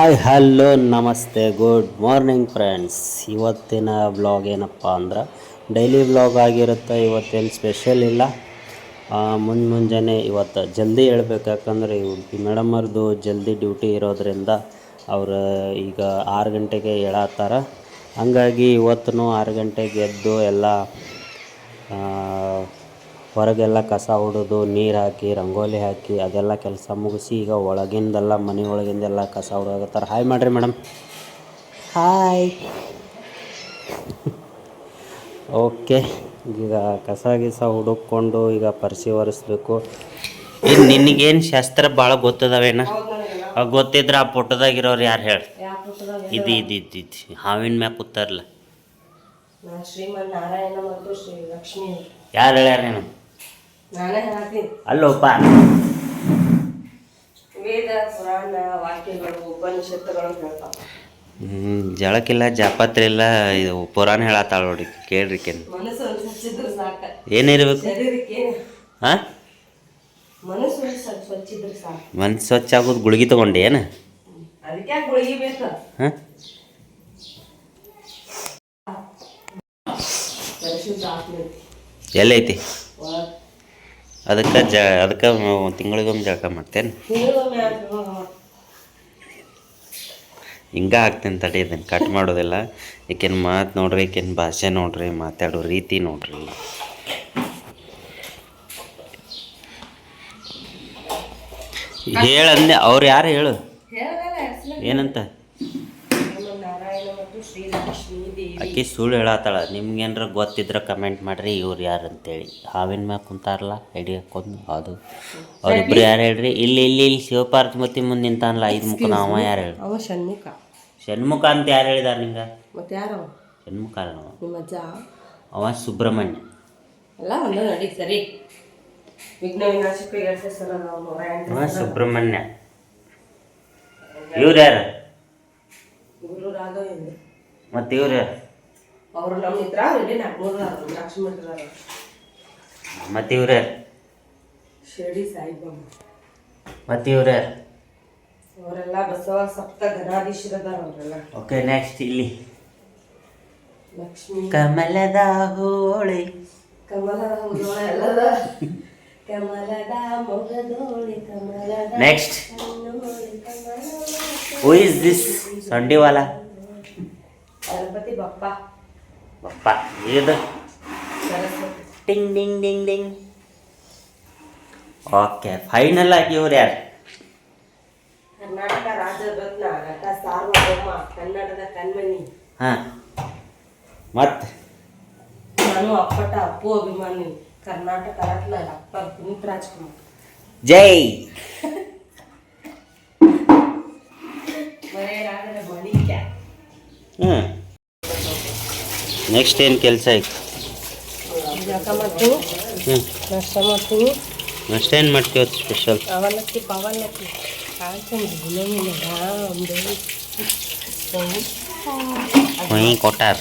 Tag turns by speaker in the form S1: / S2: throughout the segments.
S1: Hi, hello, ನಮಸ್ತೆ, good morning friends. ಇವತ್ತಿನ vlog ಏನಪ್ಪ ಅಂದ್ರೆ, ಡೈಲಿ ವ್ಲಾಗ್ ಆಗಿರುತ್ತೆ, ಇವತ್ತೇನು ಸ್ಪೆಷಲ್ ಇಲ್ಲ. ಮುಂಜ್ ಮುಂಜಾನೆ ಇವತ್ತು ಜಲ್ದಿ ಹೇಳ್ಬೇಕು, ಯಾಕಂದರೆ ಮೇಡಮ್ ಜಲ್ದಿ ಡ್ಯೂಟಿ ಇರೋದ್ರಿಂದ ಅವರು ಈಗ ಆರು ಗಂಟೆಗೆ ಹೇಳತ್ತಾರ ಹಂಗಾಗಿ ಇವತ್ತು ಆರು ಗಂಟೆಗೆ ಎದ್ದು ಎಲ್ಲ ಹೊರಗೆಲ್ಲ ಕಸ ಹೊಡೆದು ನೀರು ಹಾಕಿ ರಂಗೋಲಿ ಹಾಕಿ ಅದೆಲ್ಲ ಕೆಲಸ ಮುಗಿಸಿ ಈಗ ಒಳಗಿಂದೆಲ್ಲ ಮನೆ ಒಳಗಿಂದೆಲ್ಲ ಕಸ ಹೊಡೋಗತ್ತಾರೆ ಹಾಯ್ ಮಾಡಿರಿ ಮೇಡಮ್ ಹಾಯ್ ಓಕೆ ಈಗ ಕಸ ಗಿಸ ಹುಡುಕೊಂಡು ಈಗ ಪರಿಸಿ ಒರೆಸ್ಬೇಕು ಇದು ನಿನಗೇನು ಶಾಸ್ತ್ರ ಭಾಳ ಗೊತ್ತದವೇನ? ಗೊತ್ತಿದ್ರೆ ಆ ಫೋಟೋದಾಗಿರೋರು ಯಾರು ಹೇಳಿ? ಇದು ಇದು ಇದು ಇದು. ಹಾವಿನ ಮ್ಯಾಗ ಕೂತಾರಲ್ಲ
S2: ನಾ ಶ್ರೀಮನ್ ನಾರಾಯಣ ಮತ್ತು ಶ್ರೀ ಲಕ್ಷ್ಮಿ
S1: ಯಾರು ಹೇಳ್ಯಾರ ನೀನು ಅಲ್ಲೋಪ್ಪ
S2: ವೇದ ಪುರಾಣ ವಾಕ್ಯಗಳು ಉಪನಿಷತ್ತುಗಳು ಹೇಳ್ತಾವ.
S1: ಹ್ಮ್ ಜಳಕ್ಕಿಲ್ಲ ಜಾಪತ್ರೆ ಇಲ್ಲ ಇದು ಪುರಾಣ ಹೇಳತ್ತಾಳ ನೋಡಿ ಕೇಳ್ರಿ ಕೇನ್
S2: ಮನಸ್ಸು ಒಂದು ಸ್ವಚ್ಛಿದ್ರೆ ಸಾಕ.
S1: ಏನಿರ್ಬೇಕು?
S2: ಶರೀರಕ್ಕೆ
S1: ಹಾ?
S2: ಮನಸ್ಸು ಒಂದು ಸ್ವಲ್ಪ ಸ್ವಚ್ಛಿದ್ರೆ ಸಾಕು.
S1: ಮನ್ಸು ಸ್ವಚ್ಛ ಆಗೋದು ಗುಳಿಗೆ ತಗೊಂಡೆ ಏನು?
S2: ಅದಕ್ಕೆ ಗುಳಿಗೆ ಬೇಕು?
S1: ಹಾಂ?
S2: ಪರಿಶುದ್ಧ
S1: ಎಲ್ಲೈತಿ? ಅದಕ್ಕೆ ಜ, ಅದಕ್ಕೆ ತಿಂಗಳಿಗೊಮ್ಮೆ ಜಳಕ ಮಾಡ್ತೇನೆ. ಹಿಂಗ ಹಾಕ್ತೇನೆ ತಡಿ ಇದನ್ನು ಕಟ್ ಮಾಡೋದಿಲ್ಲ. ಈಕಿನ ಮಾತು ನೋಡ್ರಿ, ಈಕಿನ ಭಾಷೆ ನೋಡ್ರಿ, ಮಾತಾಡೋ ರೀತಿ ನೋಡ್ರಿ ಹೇಳಂದೆ ಅವ್ರು ಯಾರು ಹೇಳು? ಏನಂತ
S2: ಶ್ರೀಮನ್ ನಾರಾಯಣ ಮತ್ತು ಶ್ರೀ ಲಕ್ಷ್ಮೀ ದೇವಿ
S1: ಆಕಿ ಸುಳ್ಳು ಹೇಳತ್ತಾಳ ನಿಮ್ಗೇನಾರ ಗೊತ್ತಿದ್ರೆ ಕಮೆಂಟ್ ಮಾಡ್ರಿ ಇವ್ರು ಯಾರು ಅಂತೇಳಿ. ಹಾವಿನ ಮ್ಯಾಗ ಕುಂತಾರಲ್ಲ ಎಡಿ ಹಾಕೊಂಡು ಅದು. ಅವ್ರಿಬ್ರು ಯಾರು ಹೇಳ್ರಿ? ಇಲ್ಲಿ ಇಲ್ಲಿ ಇಲ್ಲಿ ಶಿವಪಾರ್ವತಿ ಮುಂದೆ ನಿಂತಾನಲ್ಲ ಐದು ಮುಖ ಅವ ಯಾರು ಹೇಳಿ
S2: ಅವ ಷಣ್ಮುಖ.
S1: ಷಣ್ಮುಖ ಅಂತ ಯಾರು ಹೇಳಿದಾರ ನಿಂಗೆ?
S2: ಮತ್ತೆ ಯಾರು
S1: ಷಣ್ಮುಖ ಅಲ್ಲ ಅವ.
S2: ನಿಮ್ಮ ಅಜ್ಜ?
S1: ಅವ ಸುಬ್ರಹ್ಮಣ್ಯ.
S2: ಎಲ್ಲ ಒಂದು ನಡಿ ಸರಿ. ವಿಘ್ನ ವಿನಾಶಕ್ಕೆ
S1: ಅವ ಸುಬ್ರಹ್ಮಣ್ಯ. ಇವ್ರು ಯಾರು?
S2: ಗುರು ರಾಘವೇಂದ್ರ.
S1: ಮತ್ತು ಇವ್ರು?
S2: ಅವರು ನಮ್ಮ ಮಿತ್ರ ಇಲ್ಲಿ ನಾಲ್ಕುನೂರ ಲಕ್ಷ್ಮೀ ಮಿತ್ರ
S1: ಮತ್ತು ಯಾರು
S2: ಶಿರಡಿ ಸಾಯಿಬಾಬಾ.
S1: ಮತ್ತು ಇವ್ರು?
S2: ಅವರೆಲ್ಲ ಬಸವ ಸಪ್ತ ಗಣಾಧೀಶರದಾರ ಅವರೆಲ್ಲ.
S1: ಓಕೆ ನೆಕ್ಸ್ಟ್ ಇಲ್ಲಿ.
S2: ಲಕ್ಷ್ಮಿ.
S1: ಕಮಲದ ಹೋಳಿ
S2: ಕಮಲದ ಎಲ್ಲದ ಕಮಲದ ಮೊಗದೋಳಿ ಕಮಲದ
S1: ನೆಕ್ಸ್ಟ್ ಹೂ ಇಸ್ ದಿಸ್ ಸಂಡಿವಾಲ
S2: ಗಣಪತಿ ಬಪ್ಪ
S1: ಬಪ್ಪ ಇದು
S2: ಸರಸ್ವತಿ
S1: ಟಿಂಗ್ ಡಿಂಗ್ ಡಿಂಗ್ ಡಿಂಗ್ ಓಕೆ ಫೈನಲ್ ಆಗಿ ಇವ್ರು ಯಾರು
S2: ಕರ್ನಾಟಕ ರಾಜರತ್ನ ನಟ ಸಾರ್ವಭೌಮ ಕನ್ನಡದ ಕಣ್ಮಣಿ
S1: ಹಾಂ ಮತ್ತೆ
S2: ನಾನು ಅಪ್ಪಟ ಅಪ್ಪು ಅಭಿಮಾನಿ ಕರ್ನಾಟಕ ರತ್ನ ಡಾಕ್ಟರ್ ಪುನೀತ್ ರಾಜ್ಕುಮಾರ್
S1: ಜೈ
S2: ಮರೆಯಲಾಗದ ಮಾಣಿಕ್ಯ
S1: ಹ್ಞೂ ನೆಕ್ಸ್ಟ್ ಏನು ಕೆಲಸ ಐತೆ
S2: ಜಳಕ ಮಾಡ್ತೀನಿ
S1: ಹ್ಞೂ
S2: ನಾಷ್ಟ ಮಾಡ್ತೀನಿ
S1: ಅಷ್ಟೇನು ಮಾಡ್ತೀವಿ ಸ್ಪೆಷಲ್
S2: ಅವಲಕ್ಕಿ ಪವಲಕ್ಕಿ
S1: ಹೊಯ್ ಕೊಟ್ಟಾರ.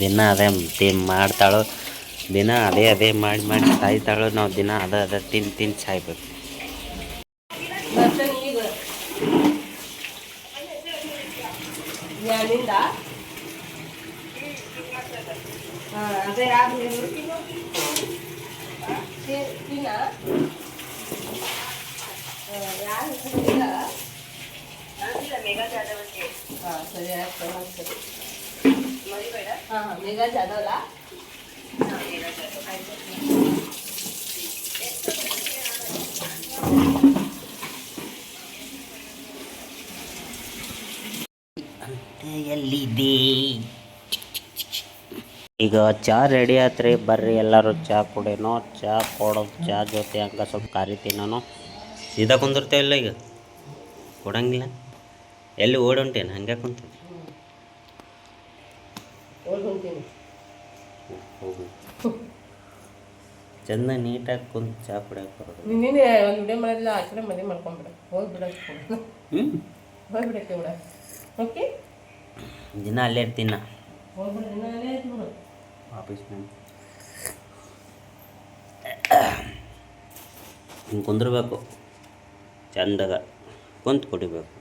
S1: ದಿನ ಅದೇ ತಿನ್ ಮಾಡ್ತಾಳು ದಿನ ಅದೇ ಅದೇ ಮಾಡಿ ಮಾಡಿ ಸಾಯ್ತಾಳು ನಾವು ದಿನ ಅದ ಅದ ತಿಂದು ತಿಂದು ಸಾಯ್ಬೇಕು.
S2: ಮತ್ತೆ ಈಗ ಯಾನಿಂದ ಹಾಂ ಅದೇ ಯಾರು ತಿನ್ನ ಯಾರು ಇಲ್ಲ ಹಾಂ ಸರಿ ಆಯ್ತು ಹಾಂ ಸರಿ ಹಾಂ ಹಾಂ ಮೇಘಾ ಜಾಧವ್ಲ
S1: ಎಲ್ಲಿದೆ ಈಗ ಚಾ ರೆಡಿ ಆತ್ರಿ ಬರ್ರಿ ಎಲ್ಲರೂ ಚಾ ಕುಡೇನೋ ಚಾ ಕೊಡೋದು ಚಾ ಜೊತೆ ಹಂಗೆ ಸ್ವಲ್ಪ ಕಾರಿತೀನೋ ಸೀದಾ ಕುಂದಿರ್ತೇವಲ್ಲ ಈಗ? ಕೊಡಂಗಿಲ್ಲ. ಎಲ್ಲಿ ಓಡೊಂಟೇನು ಹಂಗೆ ಕುಂತೀನಿ
S2: ಹೊಂಟೀನಿ.
S1: ಚಂದ ನೀಟಾಗಿ ಕುಂತು ಚಾ ಕುಡಿಯಕ್ಕೆ ಬರೋದು.
S2: ನೀನೇ ಒಂದು ವಿಡಿಯೋ ಮಾಡಿಲ್ಲ ಆ ಕಡೆ ಮದುವೆ ಮಾಡ್ಕೊಂಬಿಡ ಹೋಗಿ ಬಿಡಕ್ಕೆ
S1: ಹ್ಞೂ
S2: ಹೋಗಿ ಬಿಡ ಓಕೆ?
S1: ದಿನ ಅಲ್ಲೇ ಇರ್ತೀನಿ
S2: ಹೋಗ್ಬಿಡ ದಿನ ಅಲ್ಲೇ ಆಯ್ತು
S1: ಆಫೀಸ್ನಲ್ಲಿ ಹಿಂಗೆ ಕುಂದಿರ್ಬೇಕು. ಚಂದಾಗ ಕುಂತು ಕುಡಿಬೇಕು.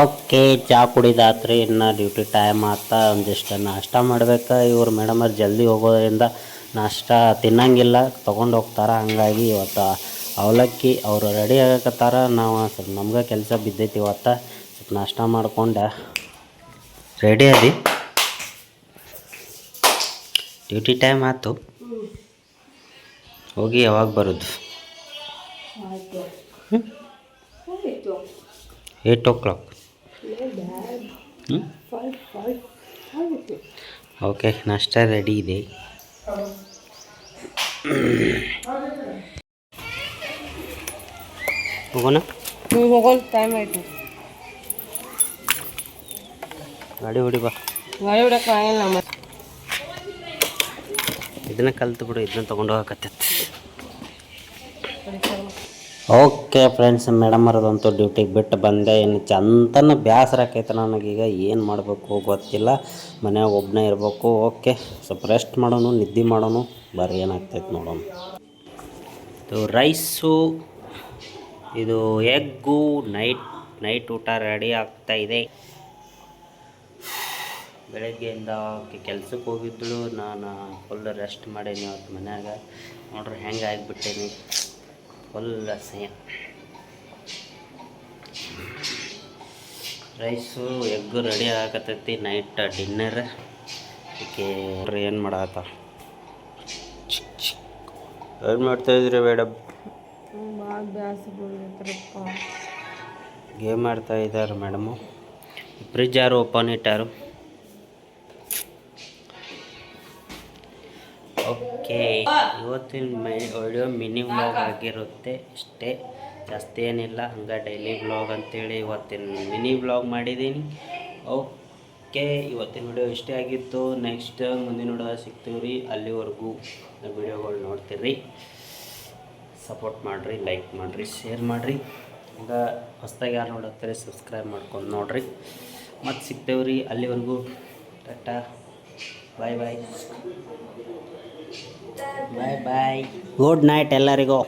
S1: ಓಕೆ, ಚಾ ಕುಡಿದಾತ್ರಿ ಇನ್ನು ಡ್ಯೂಟಿ ಟೈಮ್ ಆತ, ಒಂದಿಷ್ಟು ನಾಷ್ಟ ಮಾಡ್ಬೇಕು. ಇವ್ರು ಮೇಡಮರು ಜಲ್ದಿ ಹೋಗೋದ್ರಿಂದ ನಾಷ್ಟ ತಿನ್ನಂಗಿಲ್ಲ, ತೊಗೊಂಡು ಹೋಗ್ತಾರೆ. ಹಾಗಾಗಿ ಇವತ್ತು ಅವಲಕ್ಕಿ, ಅವರು ರೆಡಿ ಆಗಕತ್ತಾರ. ನಾವು ಸ್ವಲ್ಪ ನಮ್ಗೆ ಕೆಲಸ ಬಿದ್ದೈತಿ ಇವತ್ತು. ಸ್ವಲ್ಪ ನಾಷ್ಟ ಮಾಡಿಕೊಂಡೆ ರೆಡಿ ಅದಿ ಡ್ಯೂಟಿ ಟೈಮ್ ಆಯ್ತು. ಹೋಗಿ ಯಾವಾಗ ಬರೋದು? ಏಯ್ಟ್ ಓ ಕ್ಲಾಕ್ ಓಕೆ ನಾಷ್ಟ ರೆಡಿ ಇದೆ. ಹೋಗೋಣ?
S2: ಹೋಗೋಣ ಟೈಮ್ ಆಯ್ತು.
S1: ಗಾಡಿ ಹೊಡಿ ಬಾ.
S2: ಗಾಡಿ ಆಗಲ್ಲ ಮತ್ತೆ
S1: ಇದನ್ನ ಕಲ್ತು ಬಿಡು ಇದನ್ನ ತಗೊಂಡು ಹೋಗಕತ್ತೈತಿ. ಓಕೆ ಫ್ರೆಂಡ್ಸ್ ಮೇಡಮ್ ಅವ್ರದಂತೂ ಡ್ಯೂಟಿಗೆ ಬಿಟ್ಟು ಬಂದೆ. ಇನ್ನು ಚಂತನ ಬೇಸರ ಆಕೈತೆ ನನಗೀಗ ಏನು ಮಾಡಬೇಕು ಗೊತ್ತಿಲ್ಲ. ಮನ್ಯಾಗ ಒಬ್ಬನೇ ಇರಬೇಕು. ಓಕೆ ಸ್ವಲ್ಪ ರೆಸ್ಟ್ ಮಾಡೋನು ನಿದ್ದೆ ಮಾಡೋನು ಬರ್ರಿ ಏನಾಗ್ತೈತೆ ನೋಡೋಣ. ಇದು ರೈಸು ಇದು ಎಗ್ಗು ನೈಟ್ ನೈಟ್ ಊಟ ರೆಡಿ ಆಗ್ತಾ ಇದೆ. ಬೆಳಗ್ಗೆಯಿಂದ ಆಕೆ ಕೆಲ್ಸಕ್ಕೆ ಹೋಗಿದ್ದಳು ನಾನು ಫುಲ್ ರೆಸ್ಟ್ ಮಾಡೀನಿ ಅವತ್ತು ಮನ್ಯಾಗ. ನೋಡ್ರಿ ಹೆಂಗೆ ಆಗಿಬಿಟ್ಟೇನಿ. ಫುಲ್ ಅಸಹ್ಯ. ರೈಸು ಎಗ್ಗು ರೆಡಿ ಆಗತೈತಿ ನೈಟ್ ಡಿನ್ನರ್ ಅದಕ್ಕೆ ಏನು ಮಾಡತ್ತ ಏನು ಮಾಡ್ತಾ ಇದ್ರಿ ಮೇಡಮ್ ಗೇಮ್ ಆಡ್ತಾ ಇದ್ದಾರೆ ಮೇಡಮು ಫ್ರಿಜ್ ಯಾರು ಓಪನ್ ಇಟ್ಟಾರು? ಓಕೆ ಇವತ್ತಿನ ಮೈ ಒಳ್ಳೆಯ ಮಿನಿ ವ್ಲಾಗ್ ಆಗಿರುತ್ತೆ. ಇಷ್ಟೇ ಜಾಸ್ತಿ ಏನಿಲ್ಲ. ಹಂಗೆ ಡೈಲಿ ವ್ಲಾಗ್ ಅಂತೇಳಿ ಇವತ್ತಿನ ಮಿನಿ ವ್ಲಾಗ್ ಮಾಡಿದ್ದೀನಿ. ಓಕೆ ಇವತ್ತಿನ ವಿಡಿಯೋ ಇಷ್ಟೇ ಆಗಿತ್ತು. ನೆಕ್ಸ್ಟ್ ಮುಂದಿನ ವಿಡಿಯೋ ರೀ. ಅಲ್ಲಿವರೆಗೂ ವಿಡಿಯೋಗಳು ನೋಡ್ತೀರಿ. ಸಪೋರ್ಟ್ ಮಾಡಿರಿ ಲೈಕ್ ಮಾಡಿರಿ ಶೇರ್ ಮಾಡಿರಿ. ಹಂಗೆ ಹೊಸ್ದಾಗಿ ಯಾರು ನೋಡತ್ತೀರಿ ಸಬ್ಸ್ಕ್ರೈಬ್ ಮಾಡ್ಕೊಂಡು ನೋಡಿರಿ. ಮತ್ತು ಸಿಗ್ತೇವೆ ರೀ. ಅಲ್ಲಿವರೆಗೂ. Tata. Bye bye bye bye good night ಎಲ್ಲರಿಗೂ.